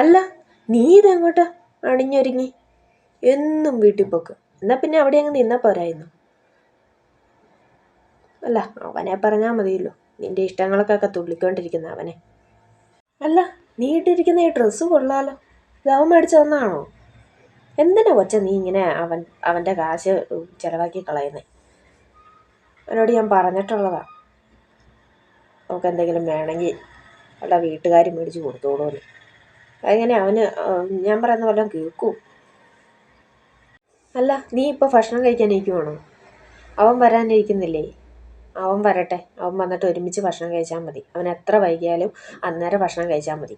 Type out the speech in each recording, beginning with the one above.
അല്ല നീ ഇതെങ്ങോട്ടാ അണിഞ്ഞൊരുങ്ങി? എന്നും വീട്ടിൽ പോക്ക്. എന്നാൽ പിന്നെ അവിടെ അങ്ങ് നിന്നാൽ പോരായിരുന്നു. അല്ല അവനെ പറഞ്ഞാൽ മതിയല്ലോ. നിന്റെ ഇഷ്ടങ്ങൾക്കൊക്കെ തുള്ളിക്കൊണ്ടിരിക്കുന്ന അവനെ. അല്ല നീ ഇട്ടിരിക്കുന്ന ഈ ഡ്രസ്സ് കൊള്ളാലോ. ഗവ മേടിച്ചു തന്നാണോ എന്തിനാ കൊച്ച നീ ഇങ്ങനെ അവൻ അവന്റെ കാശ് ചിലവാക്കി കളയുന്നേ? അവനോട് ഞാൻ പറഞ്ഞിട്ടുള്ളതാ. നമുക്ക് എന്തെങ്കിലും വേണമെങ്കിൽ അവിടെ വീട്ടുകാർ മേടിച്ച് കൊടുത്തോളൂന്ന്. അതെങ്ങനെ? അവന് ഞാൻ പറയുന്ന പോലെ കേൾക്കൂ. അല്ല നീ ഇപ്പോൾ ഭക്ഷണം കഴിക്കാനിരിക്കുവാണോ? അവൻ വരാനിരിക്കുന്നില്ലേ? അവൻ വരട്ടെ. അവൻ വന്നിട്ട് ഒരുമിച്ച് ഭക്ഷണം കഴിച്ചാൽ മതി. അവൻ എത്ര വൈകിയാലും അന്നേരം ഭക്ഷണം കഴിച്ചാൽ മതി.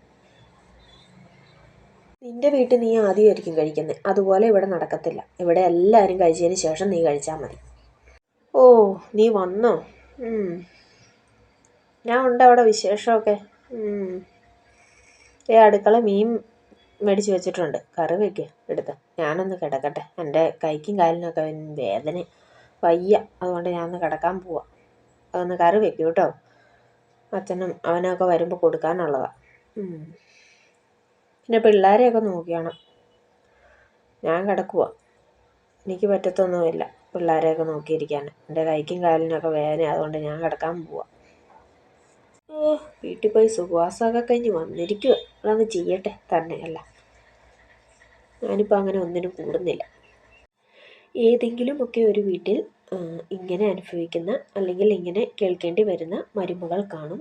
നിന്റെ വീട്ടിൽ നീ ആദ്യമായിരിക്കും കഴിക്കുന്നത് അതുപോലെ ഇവിടെ നടക്കത്തില്ല. ഇവിടെ എല്ലാവരും കഴിച്ചതിന് ശേഷം നീ കഴിച്ചാൽ മതി. ഓ നീ വന്നോ? ഞാൻ ഉണ്ട് അവിടെ വിശേഷമൊക്കെ. ഏ അടുക്കള മീൻ മേടിച്ച് വെച്ചിട്ടുണ്ട്. കറി വെക്ക് എടുത്ത്. ഞാനൊന്ന് കിടക്കട്ടെ. എന്റെ കൈക്കും കാലിനൊക്കെ വേദന വയ്യ. അതുകൊണ്ട് ഞാനൊന്ന് കിടക്കാൻ പോവാം. അതൊന്ന് കറി വെക്കൂ കേട്ടോ. അച്ഛനും അവനൊക്കെ വരുമ്പോൾ കൊടുക്കാനുള്ളതാണ് പിന്നെ പിള്ളേരെയൊക്കെ നോക്കിയാണ് ഞാൻ കിടക്കുക എനിക്ക് പറ്റത്തൊന്നുമില്ല പിള്ളേരെയൊക്കെ നോക്കിയിരിക്കാൻ. എന്റെ കൈക്കും കാലിനൊക്കെ വേദന. അതുകൊണ്ട് ഞാൻ കിടക്കാൻ പോവാം. ഓ വീട്ടിൽ പോയി സുഖവാസമൊക്കെ കഴിഞ്ഞ് വന്നിരിക്കുക അതങ്ങ് ചെയ്യട്ടെ തന്നെ അല്ല ഞാനിപ്പോൾ അങ്ങനെ ഒന്നിനും കൂടുന്നില്ല. ഏതെങ്കിലുമൊക്കെ ഒരു വീട്ടിൽ ഇങ്ങനെ അനുഭവിക്കുന്ന അല്ലെങ്കിൽ ഇങ്ങനെ കേൾക്കേണ്ടി വരുന്ന മരുമകൾ കാണും.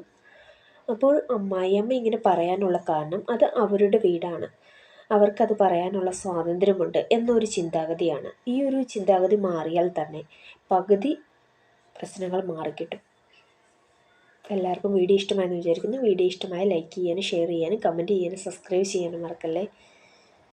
അപ്പോൾ അമ്മായിയമ്മ ഇങ്ങനെ പറയാനുള്ള കാരണം അത് അവരുടെ വീടാണ്. അവർക്കത് പറയാനുള്ള സ്വാതന്ത്ര്യമുണ്ട് എന്നൊരു ചിന്താഗതിയാണ്. ഈ ഒരു ചിന്താഗതി മാറിയാൽ തന്നെ പകുതി പ്രശ്നങ്ങൾ മാറിക്കിട്ടും. എല്ലാവർക്കും വീഡിയോ ഇഷ്ടമായെന്ന് വിചാരിക്കുന്നു. വീഡിയോ ഇഷ്ടമായ ലൈക്ക് ചെയ്യാനും ഷെയർ ചെയ്യാനും കമന്റ് ചെയ്യാനും സബ്സ്ക്രൈബ് ചെയ്യാനും മറക്കല്ലേ?